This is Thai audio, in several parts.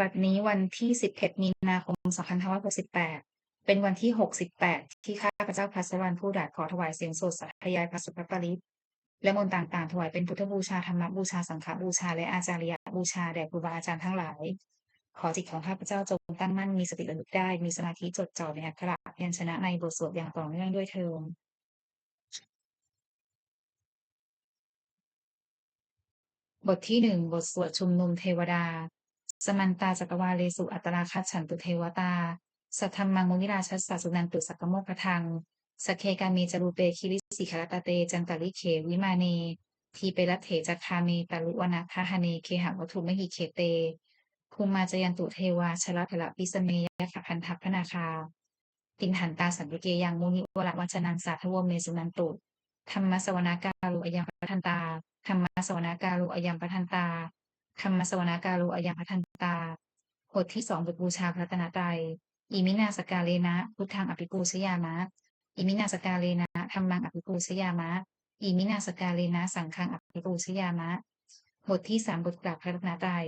บัดนี้วันที่ 11 มีนาคม 2568 เป็นวันที่ 68 ที่ข้าพเจ้าพัสวรรณผู้ดาขอถวายเสียงสดสัตยายพระสุภปริตและมนต์ต่างๆ ถวายเป็นพุทธบูชาธรรมบูชาสังฆบูชา และอาจาริยบูชาแด่ครูบาอาจารย์ทั้งหลาย ขอจิตของข้าพเจ้าจงตั้งมั่นมีสติระลึกได้ มีสมาธิจดจ่อในอักขระยัญชนะในบทสวดอย่างต่อเนื่องด้วยเทอมบทที่หนึ่งบทสวดชุมนุมเทวดา สมันตาจักรวาเลสุอัตราคัจฉันตุเทวตา สัทธรรมังมุนิราชัสสสุนันตุสักโมกขทังสเคกามีจรูเปคิริสิขารตาเต จันตลิเขวิมาเน ทีเปรัตเถจักคาเมตาลุวนาคาหเนเคหวัตถุมหิเคเตภูมาจยันตุเทวาชลพละปิสเมยะขพันทัพพนาคา ตินหันตาสันติเกยังมุนิวรวัชนันสาทวเมสุนันตุธรรมสวนากาลุอยังปทันตาธรรมสวนากาลุอยังปทันตาธรรมสวนากาลุอยังปทัน บทที่สองบทบูชาพระตนตรัยอิมินาสกาเลนะ พุทธังอภิปูชยามะอิมินาสกาเลนะธรรมังอภิปูชยามะอิมินาสกาเลนะ สังฆังอภิปูชยามะ บทที่สามบทกราบพระตนตรัย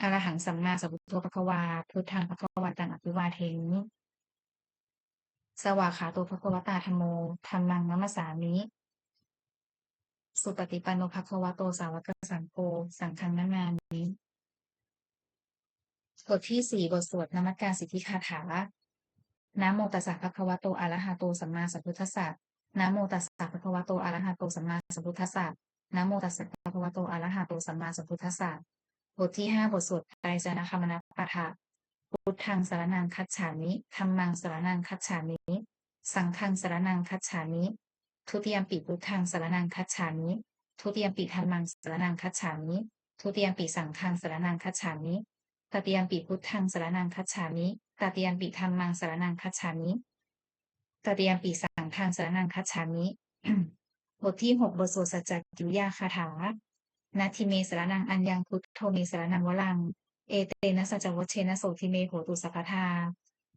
อรหังสัมมาสัมพุทโธปะควา พุทธังปะควันตังอภิวาเทมิสวาขาโตภควตาธรรมโมธรรมังนัมสสามิ สุปฏิปันโนภควโตสาวกสังโฆสังฆังนามามิ บทที่สี่บทสวดนมัสการสิทธิคาถานะโมตัสสะภะคะวะโตอะระหะโตสัมมาสัมพุทธัสสะนะโมตัสสะภะคะวะโตอะระหะโตสัมมาสัมพุทธัสสะนะโมตัสสะภะคะวะโตอะระหะโตสัมมาสัมพุทธัสสะบทที่ห้าบทสวดไตรสนคมนปะทะพุทธังสารนังคัจฉามิธรรมังสารนังคัจฉามิ สังฆังสารนังคัจฉามิ ทุติยมปีพุทธังสารนังคัจฉามิ ทุติยมปีธรรมังสารนังคัจฉามิ ทุติยมปีสังฆังสารนังคัจฉามิ ตติยมปีพุทธังสารนังคัจฉามิตติยมปีธรรมังสารนังคัจฉามิตติยมปีสังฆังสารนังคัจฉามิบทที่หกบทสวดสัจจกิริยาคาถานาทิเมสารนังอัญญังพุทโธเมสารนังวลัง เอเตนะสัจวัชเชนะโสทิเมโหตุสัพพทา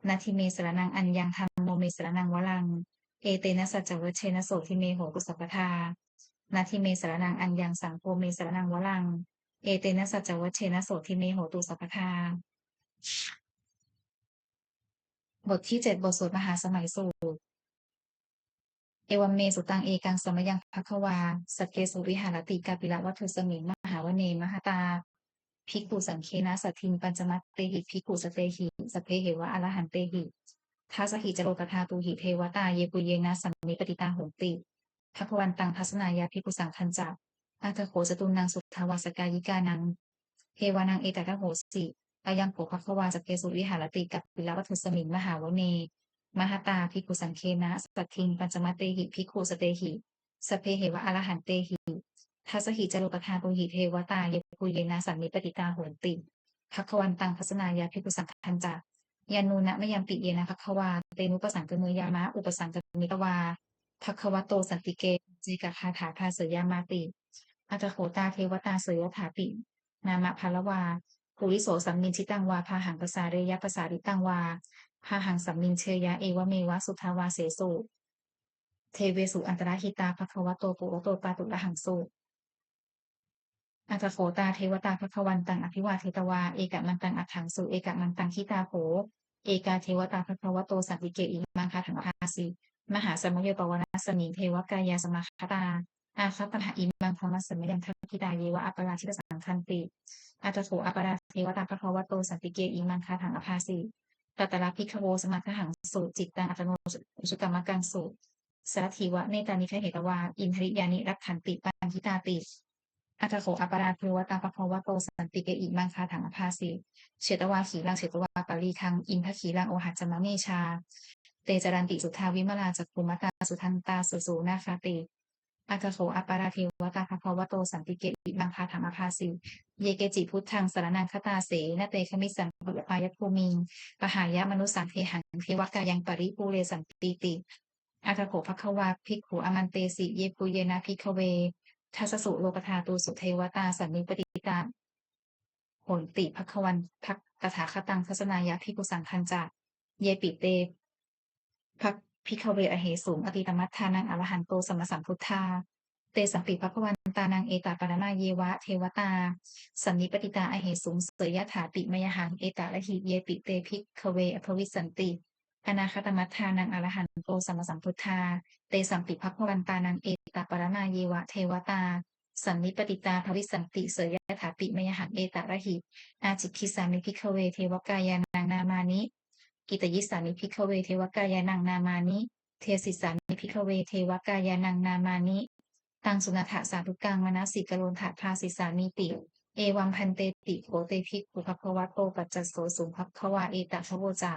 นาทิเมสารนังอัญญังธรรมโมเมสารนังวลัง เอเตนะสัจวัชเชนะโสทิเมโหตุสัพพทานาทิเมสารนังอัญญังสังโฆเมสารนังวลัง เอเตนะสัจวัชเชนะโสทิเมโหตุสัพพทาบทที่เจ็ดบทสวดมหาสมัยสูตร เอวัมเมสุตังเอกังสมยังภควาสเกสุวิหารติกาปิละวัตถุสมิงมหาวเนมหตาภิกขุสังเคนะสัทินปัญจมัตเตหิภิกขุสเตหิสเพเหวะอรหันเตหิทัสหิจโรกธาตูหิเทวตาเยปุเยนะสัมมิปติตาโหติทัพวันตังทัศนายาภิกขุสังคันจัก อัตโขสตุนังสุทาวาสกายิกานังเทวานังเอตตะโหสิอายังโภภควาสเกสุวิหารติกับปิลวัตุสมิงมหาวเน มหตาภิกขุสังเคนะ สัตทินปัญจมัตเตหิภิกขุสเตหิ สเพเหวะอรหันเตหิทัสหิจโรกธาตุหิเทวตาเยปุเยนะสัมมิปติตาโหติภควันตังพัสนายาภิกุสังคันจายานุนะมยังปิเยนะภควาเตนุปสังกมือยามะอุปสังกมิตวาภควโตสันติเกจิกาคาถาภาเสยามาติ อัตโขตาเทวตาเสยถาปิ นามะพารวาภูริโสสัมมินชิตังวาพาหังภาษาเรยะภาษาริตังวาพาหังสัมมินเชยะเอวเมวะสุทาวาเสสุเทเวสุอันตรหิตาภควโตปุโรโตปาตุระหังสุอาจโขตาเทวตาพระวันตังอภิวาเทตวาเอกมันตังอัถังสุเอกมันตังทิตาโผเอกาเทวตาพระวโตสันติเกอิมังคาถังพาสีมหาสมุยปวนาสมิงเทวกายาสมาคตา อาคัตหะอิมังธรรมสมิยังทัพิตาเยวะอัปราชิตสังคันติอาจโขอัปราเทวตาพระวโตสันติเกอิมังคาถังอภาสีตัตระพิคโวสมาคหังสุจิตตังอัตโนสุกรรมกังสุสารถีวะเนตานิคเหตวาอินทริยานิรักขันติปันทิตาติอัตโขอัปราเทวตาปะภวะโตสันติเกอิมังคาถังอภาสีเฉตวาขีลังเฉตวาปารีคังอินทขีลังโอหัจจมะเมชา เตจรันติสุทาวิมลาจักภูมตาสุทันตาสุสูนาคาติ อัตโขอัปราเทวตาปะภวโตสันติเกอิมังคาถังอภาสีเยเกจิพุทธังสารนังคตาเสนเตคมิสังปุปายภูมิงปหายะมนุสังเทหังเทวกายังปริปูเรสันติติอัตโขภควาภิกขุอมันเตสิเยปุเยนะภิกเวทัสสุโลกธาตูสุเทวตาสันนิปติตาโหติภควันพักตถาคตังทัศนายะพิกุสังคันจาเยปิเตพัก พิคเวอเหสูงอติตมัตทานังอรหันโตสมสัมพุทธา เตสัมปิภควันตานังเอตาปรมาเยวะเทวตา สันนิปติตาอเหสุงเสยยถาติมยหังเอตาละหิเยติเตภิกเวอภวิสันติอนาคตมัทธานังอรหันโตสมสัมพุทธา เตสัมปิภควันตานังเอตาปรมาเยวะเทวตา สันนิปติตาภวิสันติเสยยถาติมยหังเอตาละหิอาจิคิสามิภิกเวเทวกายานังนามานิ กิตยิสามิภิกเวเทวกายานังนามานิ เทศิสามิภิกเวเทวกายานังนามานิ ตังสุนัถะสาธุกังมนสิกโลนถาภาสิสามิติ เอวัมพันเตติโกเตภิกุภควะโตปัจจโสสุภควาเอตะภโวจา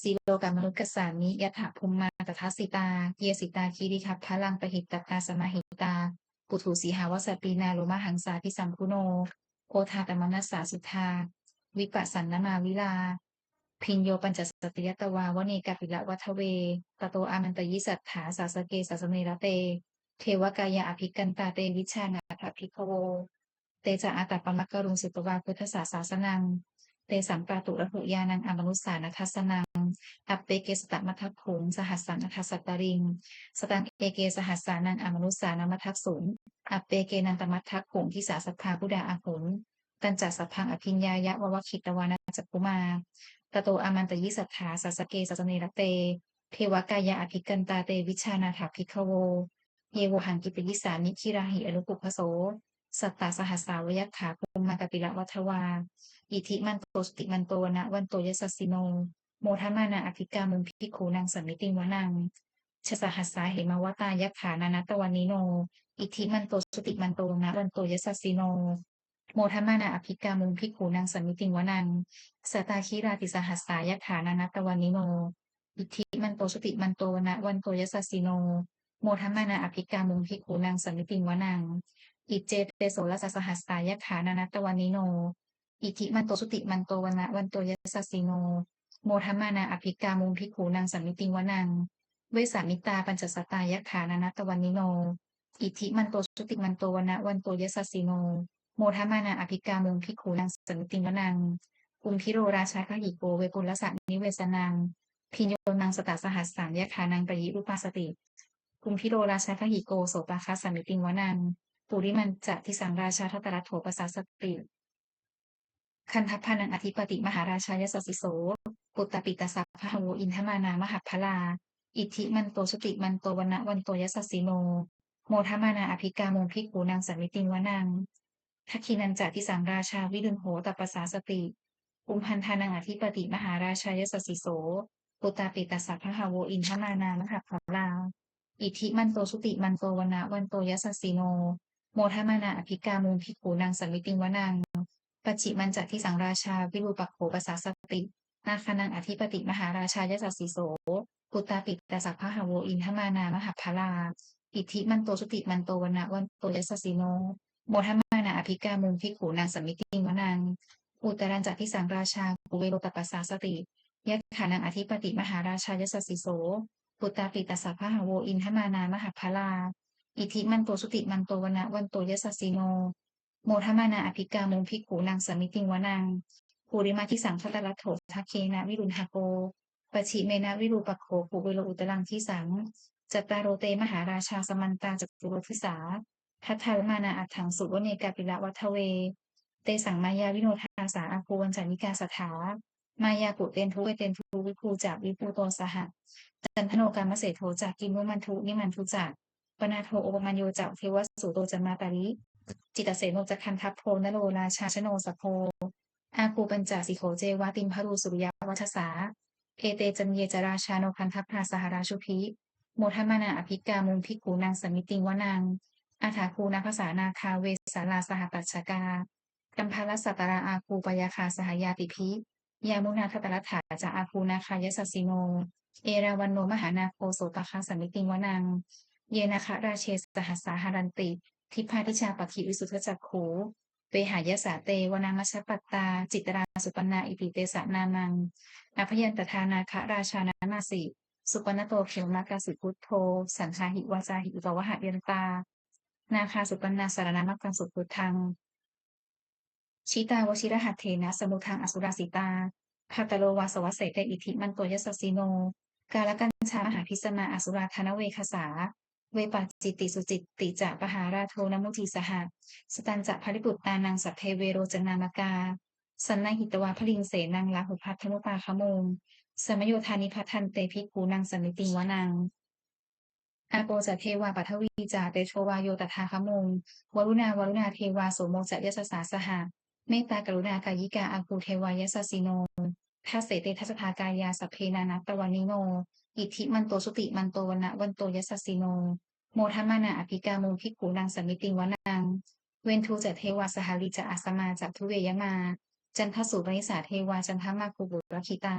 สีโลกามนุกสามิยถาภูมิมาตถาสิตา เยสิตาคีริคัพพลังปหิตตตาสมาหิตา ปุถุสีหาวสปีนาโลมาหังสาพิสัมพุโน โอทาตมนัสสาสุทาวิปัสสันนมาวิลา พินโยปัญจสติยตวาวเนกาปิละวัทเว ตโตอามันตยิสัทธาสาสเกสาสเนระเต เทวกายาอภิกันตาเตวิชานาถภิกโว เตจะอาตปมักกรุงสิตวาพุทธศาสาสนัง เตสัมปาตุระหุยานังอมนุสานัทสนัง อัปเปเกสตมัทัพงสหัสสานัทสสตตริง สตังเอเกสหัสสานังอมนุสานามัทักสุนอัปเปเกนันตมัทักผงที่สาสัทธาพุดาอาหุนตันจัสสพพังอภิญญายะววคิตวานา จักกุมาตโตอามันตยิสัทธาสัสเกสัสเนรเต เทวกายาอภิกันตาเตวิชานาถาภิกขโว เยโวหังกิปยิสานิคิราหิอนุปุพโส สัตตาสหัสสาวยถาภูมิมากปิละวัทวา อิทิมันโตสติมันโตนะวันโตยสสสิโน โมทมานาอภิกามุงพิกขูนางสัมมิติวนังชสหัสสาเหมาวตายขานานัตวันนิโน อิทิมันโตสติมันโตนะวันโตยสสสิโน โมทมานาอภิกามุงพิกขูนางสัมมิติงวนังสตาคิราติสหัสสายขานานัตวันนิโน อิทิมันโตสุติมันโตนะวันโตยสสสิโน โมทมานาอภิกามุงพิกขูนางสัมมิติงวนัง อิเจเตโสรสสหัสสายขานานัตวันนิโน อิทิมันโตสุติมันโตวนะวันโตยสสสิโน โมทมานาอภิกามุงพิกขูนางสัมมิติงวนังเวสามิตาปัญจสตายะขานานัตวันนิโน อิทิมันโตสุติมันโตวนะวันโตยสสสิโน โมทมานาอภิกามุงพิกขูนางสัมมิติวนังอุมพิโรราชาคหิโกเวปุลสะนิเวสนังพิญโยนังสตาสหัสสามยะขานังปยิรูปาสติกุมพิโรราชาคหิโกโสปาคัสสัมมิติวนังปุริมันจะทิสังราชาทัตรัตโถปสาสติคันทัพพานังอธิปติมหาราชายสสิโสปุตตปิตสัพพะโวอินทมานามหัพลา อิทธิมันโตสุติมันโตวนะวันโตยสสิโน โมทมานาอภิกามุงพิกูนางสัมมิติวนัง ทักขินันจะทิสังราชาวิดุนโหตปสาสติอุมพันธานังอธิปติมหาราชายสสสิโสปุตตปิตาสัพพะโวอินทมานามหัพพลาอิทิมันโตสุติมันโตวนะวันโตยสสสิโน โมทมานาอภิกามุงพิกขูนางสัมมิติวนังปัจิมันจะที่สังราชาวิรูปักโขปสาสตินาคานังอธิปติมหาราชายสัสสิโสปุตตาปิตาสัพพะหาโวอินทมานามหัพพลาอิทิมันโตสุติมันโตวนะวันโตยสสสิโน โมทัมมานาอภิกามุงพิกขูนางสมิติวนังอุตรันจะที่สังราชากุเวโรตปัสสาสติยะขานังอธิปติมหาราชายสสิโสปุตตาปิตาสัพพะหโวอินทมานามหัพพลา อิทิมันโตสุติมันโตวนะวันโตยสสิโน โมทมานาอภิกามุงพิกขูนางสมิติวนังภูริมาทิสังคตรัตโถทัเคนะวิรุณหโกปชิเมนะวิรูปโคภูเวโลอุตรังที่สังจัตตารโรเตมหาราชาสมันตาจัตุรทิสา ทัทธารมานาอัฏฐังสุวเนกาปิละวัทเว เตสังมายาวิโนทาสาอาภูวันจานิกาสถามายาปุเตนทุเวเตนทุวิภูจากวิภูโตสหะจันทโนกามเสโทจากกิมุมันทุนิมันทุจากปนาโทโอปมัญโยจากเทวสุโตจมาตาริจิตเสโนจักคันทัพโพนโรราชาชโนสโพอาคูปัญจสิโขเจวาติมพรูสุริยวัชสา เอเตจันเยจราชาโนพันทัพพาสหราชุพิโมทมานาอภิกามุงพิกูนางสมิติงวนัง อาถาคูนาภาษานาคาเวสาลาสหตัชกากัมพาลสัตตราอาคูปยาคาสหายาติพิยามุนาทัตตรัฐาจาอาคูนาคายสสิโน เอราวันโนมหานาโคโสตคาสมิติงวนัง เยนาคะราเชสหัสาหารันติ ทิพาทิชาปคิวิสุทธจักขูเวหายสาเตวนามัชปัตตา จิตราสุปนาอิติเตสะนานังอภยันตทานาคะราชานานาสิ สุปนโตเขมากาสิพุทโธ สันทาหิวาจาหิอุตวหะเยนตา นาคาสุปนาสารนามักกังสุพุทังชิตาวชิรหัตเทนะสมุทังอสุราสิตาคาตโลวาสวัสเสตอิทิมันโตยสสสิโน กาลกัญชามหาพิสมาอสุราธนเวคสา เวปัจิติสุจิตติจะปหาราโทนมุทิสหะสตันจะภริบุตตานังสัพเพเวโรจนามกา สันนหิตวาพลิงเสนังลาหุพัทธนุปาคโมงสมโยธานิพัทันเตภิกขุนังสมิติงวนัง อาโปจะเทวาปัทวีจาเตโชวาโยตถาคมงวรุณาวรุณาเทวาโสโมจะยสสาสหะเมตตากรุณากายิกาอาคูเทวายสสิโนทัสเสเตทัสภากายาสัพเพนานัตตวันิโน อิทธิมันโตสุติมันโตวันะวันโตยสสิโน โมทัมมานาอภิกามุภิกขุนางสมิติงวนัง เวนทูจะเทวาสหาริจะอาสมาจากทุเวยมา จันทสุปนิสาเทวาจันทมาคูบุรคิตา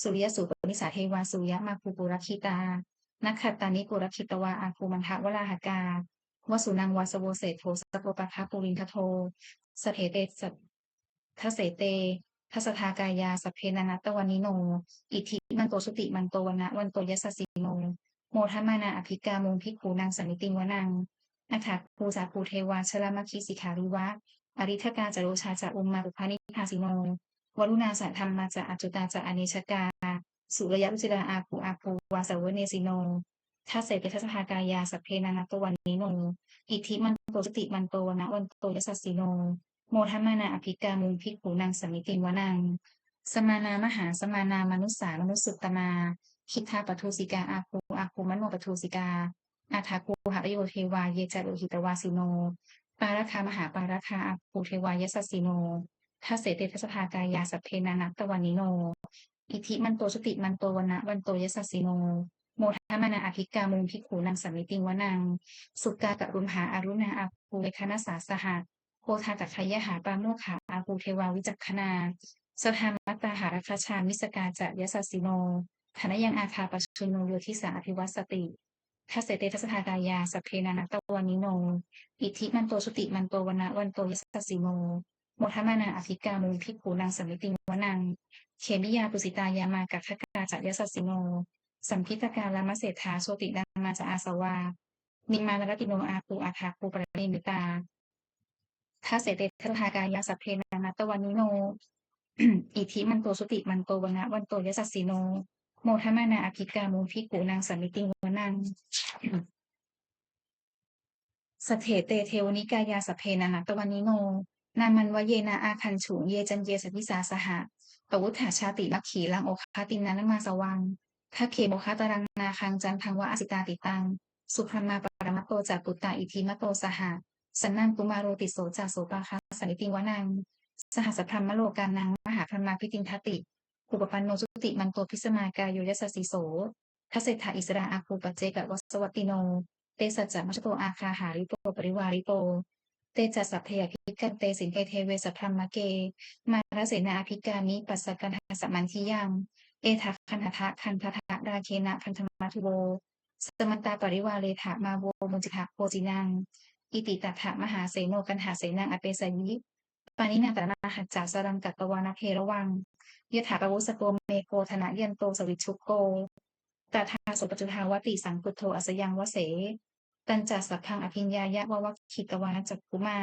สุริยสุปนิสาเทวาสุริยมาคูบุรคิตา นักขัตตานิกุรคิตวาอาคูมันทะวราหกาวสุนังวาสโวเศโทสโปปะคาปุรินทโทสเถเตสัทเสเตทัสทากายาสเพนานัตวันนิโน อิทิมันโตสุติมันโตวนะวันโตยสสิโนโมทัมานาอภิกามงพิกูนางสมิติงวนังนักถาภูสาภูเทวาชลมคีสิขาริวะ อริทกาจโรชาจะอุมมารุพานิพาสิโนวรุณาสัทธรรมาจะอจุตาจะอเนชกา สุรยอุจิราอาภูอาภูวาสาวเนสิโนทัสเสติทัสภากายาสัพเพนานัตตวันนิโนอิทธิมันโตสติมันโตวนะวันโตยสัสสิโน โมทัมมานาอภิกามุงพิกขูนางสมิติวนัง สมานามหาสมานา มนุษสามนุสสุตตมา คิทาปทุสิกาอาคูอาคูมโนปทุสิกา อาทาคูหะโยเทวาเยจารุหิตวาสิโน ปาราคามหาปาราคาอาคูเทวายสัสสิโนทัสเสติทัสภากายาสัพเพนานัตตวันนิโน อิทธิมันโตสติมันโตวันนะวันโตยสัสสิโนโมทัมานาอภิกามุงพิกขูนางสมิติงวนัง สุกากะรุมหาอารุณาอาภูเวคณสาสหะโพธาตัคยหาปาโมขขาอาภูเทวาวิจักขณาสธามัตตาหาราคาชามิสกาจะยสัสสิโนธนยังอาคาปชุนโนโยทิสาอภิวัสติทัสเสเตทัสภากายาสัพเพนานัตตวานิโน อิทธิมันโตสุติมันโตวันนะวันโตยสัสสิโนโมทัมานาอภิกามุงพิกขูนางสมิติงวนัง เขมิยาปุสิตายามากัคกาจัยสัสสิโน สัมพิตการามเศรษฐาโชติดังมาจะอาสวา นิมานรติโนอาคูอาคาคูปรเนมิตาทัสเสเตทัสภากายาสัพเพนานัตวานิโน อิทิมันโตสุติมันโตวันะวันโตยสัสสิโน โมทมานาอภิกามุพิกูนางสมิติงวนังสเถเตเทวนิกายาสพเพนานัตวันนิโนนามันวเยนาอาคันฉุงเยจันเยสพิสาสหะ ปวุฒาชาติมัคขีลังโอคาตินานังมาสวังทาเคโมคาตารังนาคังจันทังวะอสิตาติตัง สุพรมาปรมัตโตจากปุตตาอิทิมโตสหะสันนังกุมาโรติโสจาโสปาคาสันติวนัง สหัสพรมโลกานังมหาพรมาพิตินทติอุปปันโนสุติมันโตพิสมากายโยยสสสิโสทัสเศธาอิสราอาคูปเจกะวัสวัตติโน เตสัจจะมัชโตอาคาหาริโตปริวาริโต เตจัสสัพเพยพิกันเตสินเกเทเวสัพพรมเก มาราเสนาอภิกามิปัสสกันหาสมันทิยัง เอทัคันหทะคันทะราเคนะพันธมาทุโบสมันตาปริวาเลถามาโวมุจิทะโพจินัง อิติตัถะมหาเสโนกันหาเสนังอเปสยิปานินาตนาหัจจาสรังกัตวานาเพระวังยถาปวุสโกเมโกธนะเยนโตสวิชุโกตถาสุปจุทาวติสังกุโทอสยังวเส ตันจัสสัพพังอภิญญายะวะวะคิตวาจักกุมา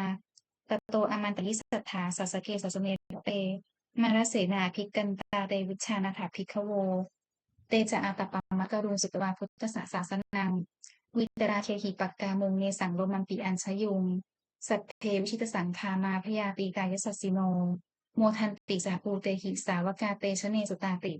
ตโตอมันตลิสัทธาสัสเกสัสเมเตมารเสนาภิกันตาเตวิชานาถาภิกขโว เตจะอาตปามะกรุณสุตวาพุทธศาสานัง วิตราเคหิปักกามุงเนสังโรมังปีอัญชยุง สัพเพวิชิตสังคามาพยาตีกายสัสสิโน โมทันติสาปูเตหิสาวกาเตชเนสุตาติ